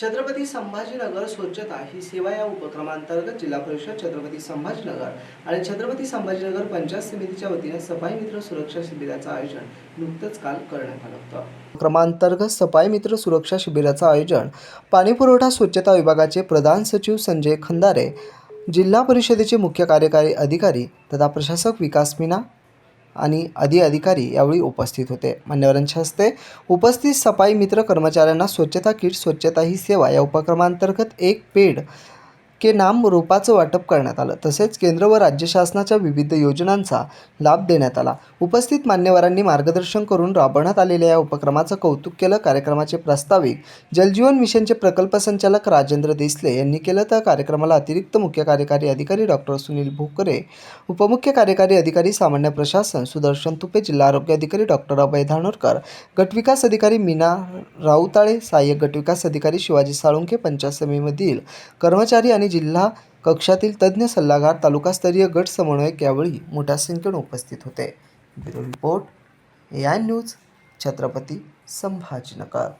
छत्रपती संभाजीनगर स्वच्छता ही सेवा या उपक्रमांतर्गत जिल्हा परिषद छत्रपती संभाजीनगर आणि छत्रपती संभाजीनगर पंचायत समितीच्या वतीने सफाई मित्र सुरक्षा शिबिराचं आयोजन नुकतंच काल करण्यात आलं होतं. उपक्रमांतर्गत सफाई मित्र सुरक्षा शिबिराचं आयोजन पाणीपुरवठा स्वच्छता विभागाचे प्रधान सचिव संजय खंदारे जिल्हा परिषदेचे मुख्य कार्यकारी अधिकारी तथा प्रशासक विकास मीना आणि आदी अधिकारी यावेळी उपस्थित होते. मान्यवरांच्या हस्ते उपस्थित सफाई मित्र कर्मचाऱ्यांना स्वच्छता किट स्वच्छता ही सेवा या उपक्रमांतर्गत एक पेड के नाम रोपाचं वाटप करण्यात आलं. तसेच केंद्र व राज्य शासनाच्या विविध योजनांचा लाभ देण्यात आला. उपस्थित मान्यवरांनी मार्गदर्शन करून राबवण्यात आलेल्या या उपक्रमाचं कौतुक केलं. कार्यक्रमाचे प्रास्ताविक जलजीवन मिशनचे प्रकल्प संचालक राजेंद्र देसले यांनी केलं. तर कार्यक्रमाला अतिरिक्त मुख्य कार्यकारी अधिकारी डॉक्टर सुनील भोकरे उपमुख्य कार्यकारी अधिकारी सामान्य प्रशासन सुदर्शन तुपे जिल्हा आरोग्य अधिकारी डॉक्टर अभय धानोरकर गटविकास अधिकारी मीना राऊताळे सहाय्यक गटविकास अधिकारी शिवाजी साळुंखे पंचायत समितीमधील कर्मचारी आणि जिल्हा कक्षातील तज्ज्ञ सल्लागार तालुकास्तरीय गट समन्वयक यावेळी मोठ्या संख्येने उपस्थित होते. Bureau report A I news Chhatrapati Sambhajinagar.